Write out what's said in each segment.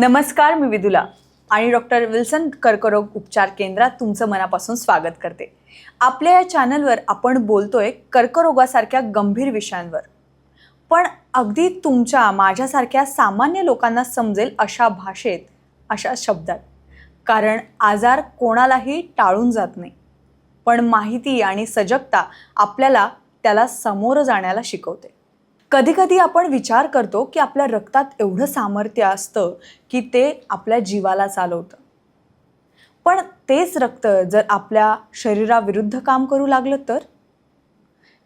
नमस्कार मी विदुला. आणि doctor Wilson कर्करोग उपचार केंद्रात तुमचं मनापासून स्वागत करते. आपल्या या चॅनलवर आपण बोलतोय कर्करोगासारख्या गंभीर विषयांवर. पण अगदी तुमच्या माझ्यासारख्या सामान्य लोकांना समजेल अशा भाषेत अशा शब्दात. कारण आजार कोणालाही टाळून जात नाही. पण माहिती आणि सजगता आपल्याला त्याला समोर जाण्याला शिकवते. कधीकधी आपण विचार करतो की आपल्या रक्तात एवढं सामर्थ्य असतं की ते आपल्या जीवाला चालवतं. पण तेच रक्त जर आपल्या शरीराविरुद्ध काम करू लागलं तर?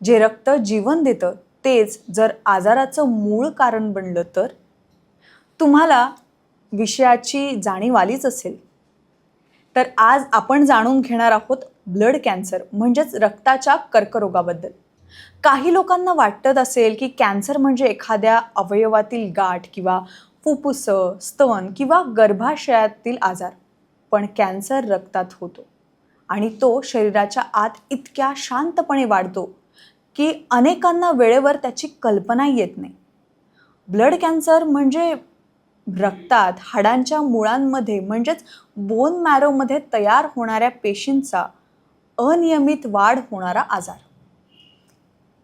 जे रक्त जीवन देतं तेच जर आजाराचं मूळ कारण बनलं तर? तुम्हाला विषयाची जाणीव आलीच असेल. तर आज आपण जाणून घेणार आहोत ब्लड कॅन्सर म्हणजेच रक्ताच्या कर्करोगाबद्दल. काही लोकांना वाटत असेल की कॅन्सर म्हणजे एखाद्या अवयवातील गाठ किंवा फुफ्फुस स्तन किंवा गर्भाशयातील आजार. पण कॅन्सर रक्तात होतो. आणि तो शरीराच्या आत इतक्या शांतपणे वाढतो की अनेकांना वेळेवर त्याची कल्पना येत नाही. ब्लड कॅन्सर म्हणजे रक्तात हाडांच्या मुळांमध्ये म्हणजेच बोन मॅरोमध्ये तयार होणाऱ्या पेशींचा अनियमित वाढ होणारा आजार.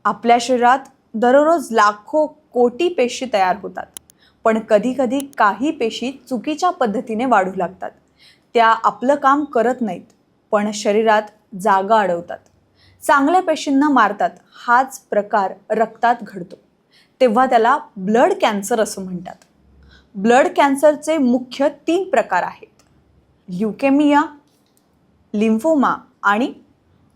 आपल्या शरीरात दररोज लाखो कोटी पेशी तयार होतात. पण कधीकधी काही पेशी चुकीच्या पद्धतीने वाढू लागतात. त्या आपलं काम करत नाहीत पण शरीरात जागा अडवतात. चांगल्या पेशींना मारतात हाच प्रकार रक्तात घडतो. तेव्हा त्याला ब्लड कॅन्सर असं म्हणतात. ब्लड कॅन्सरचे मुख्य तीन प्रकार आहेत. ल्युकेमिया लिम्फोमा आणि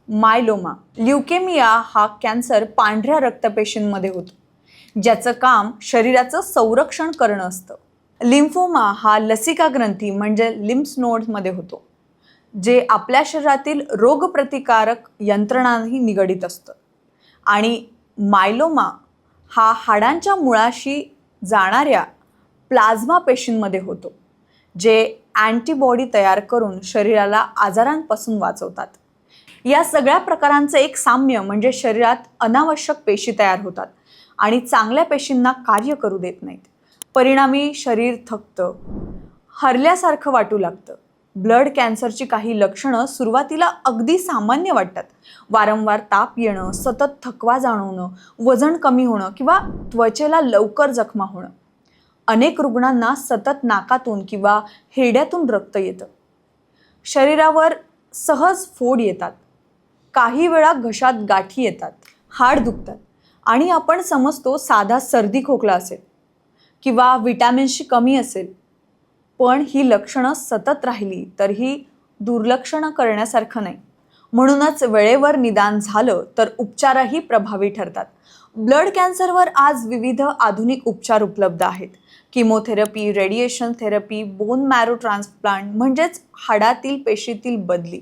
मायलोमा ल्युकेमिया हा कॅन्सर पांढऱ्या रक्तपेशींमध्ये होतो. ज्याचं काम शरीराचं संरक्षण करणं असतं. लिम्फोमा हा लसिका ग्रंथी म्हणजे लिम्स नोड्समध्ये होतो जे आपल्या शरीरातील रोगप्रतिकारक यंत्रणाही निगडीत असतं. आणि मायलोमा हा हाडांच्या मुळाशी जाणाऱ्या प्लाझ्मा पेशींमध्ये होतो जे अँटीबॉडी तयार करून शरीराला आजारांपासून वाचवतात. या सगळ्या प्रकारांचं एक साम्य म्हणजे शरीरात अनावश्यक पेशी तयार होतात आणि चांगल्या पेशींना कार्य करू देत नाहीत. परिणामी शरीर थकतं हरल्यासारखं वाटू लागतं. ब्लड कॅन्सरची काही लक्षणं सुरुवातीला अगदी सामान्य वाटतात. वारंवार ताप येणं सतत थकवा जाणवणं वजन कमी होणं किंवा त्वचेला लवकर जखमा होणं. अनेक रुग्णांना सतत नाकातून किंवा हेड्यातून रक्त येतं. शरीरावर सहज फोड येतात. काही वेळा घशात गाठी येतात हाड दुखतात आणि आपण समजतो साधा सर्दी खोकला असेल किंवा विटॅमिन्सची कमी असेल. पण ही लक्षणं सतत राहिली तर ही दुर्लक्षणं करण्यासारखं नाही. म्हणूनच वेळेवर निदान झालं तर उपचारही प्रभावी ठरतात. ब्लड कॅन्सरवर आज विविध आधुनिक उपचार उपलब्ध आहेत. Chemotherapy radiation therapy bone marrow transplant म्हणजेच हाडातील पेशीतील बदली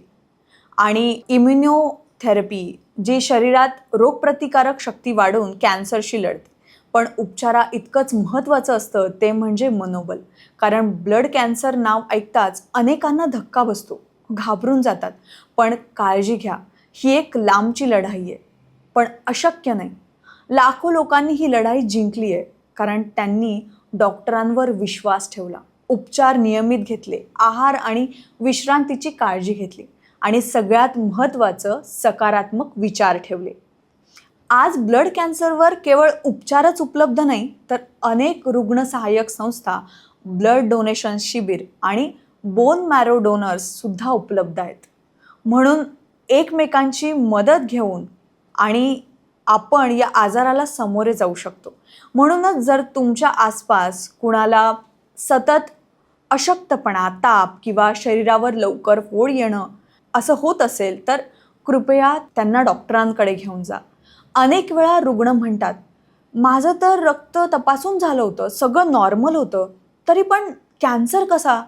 आणि थेरपी जी शरीरात रोगप्रतिकारक शक्ती वाढवून कॅन्सरशी लढते. पण उपचारा इतकंच महत्त्वाचं असतं ते म्हणजे मनोबल. कारण ब्लड कॅन्सर नाव ऐकताच अनेकांना धक्का बसतो घाबरून जातात. पण काळजी घ्या ही एक लांबची लढाई आहे. पण अशक्य नाही. लाखो लोकांनी ही लढाई जिंकली आहे कारण त्यांनी डॉक्टरांवर विश्वास ठेवला. उपचार नियमित घेतले आहार आणि विश्रांतीची काळजी घेतली. आणि सगळ्यात महत्त्वाचं सकारात्मक विचार ठेवले. आज ब्लड कॅन्सरवर केवळ उपचारच उपलब्ध नाही तर अनेक रुग्ण सहाय्यक संस्था ब्लड डोनेशन शिबिर आणि बोन मॅरो डोनर्ससुद्धा उपलब्ध आहेत. म्हणून एकमेकांची मदत घेऊन आणि आपण या आजाराला सामोरे जाऊ शकतो. म्हणूनच जर तुमच्या आसपास कुणाला सतत अशक्तपणा ताप किंवा शरीरावर लवकर फोड येणं असं होत असेल तर कृपया त्यांना डॉक्टरांकडे घेऊन जा. अनेक वेळा रुग्ण म्हणतात माझं तर रक्त तपासून झालं होतं सगळं नॉर्मल होतं तरी पण कॅन्सर कसा?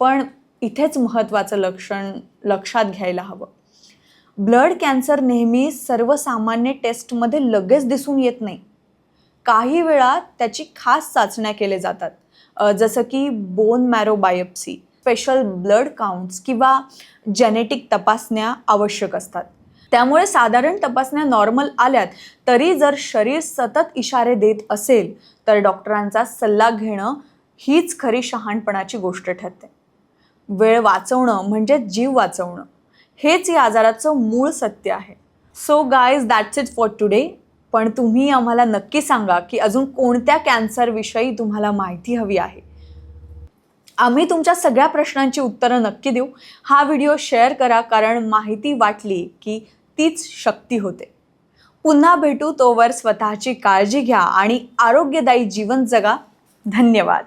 पण इथेच महत्त्वाचं लक्षण लक्षात घ्यायला हवं. ब्लड कॅन्सर नेहमी सर्वसामान्य टेस्टमध्ये लगेच दिसून येत नाही. काही वेळा त्याची खास चाचण्या केल्या जातात. जसं की bone marrow biopsy special blood counts किंवा जेनेटिक तपासण्या आवश्यक असतात. त्यामुळे साधारण तपासण्या नॉर्मल आल्यात तरी जर शरीर सतत इशारे देत असेल तर डॉक्टरांचा सल्ला घेणं हीच खरी शहाणपणाची गोष्ट ठरते. वेळ वाचवणं म्हणजे जीव वाचवणं. हेच या आजाराचं मूळ सत्य आहे. So guys that's it for today पण तुम्ही आम्हाला नक्की सांगा की अजून कोणत्या कॅन्सरविषयी तुम्हाला माहिती हवी आहे? आम्ही तुमच्या सगळ्या प्रश्नांची उत्तरं नक्की देऊ. हा व्हिडिओ शेअर करा कारण माहिती वाटली की तीच शक्ती होते. पुन्हा भेटू तोवर स्वतःची काळजी घ्या आणि आरोग्यदायी जीवन जगा. धन्यवाद.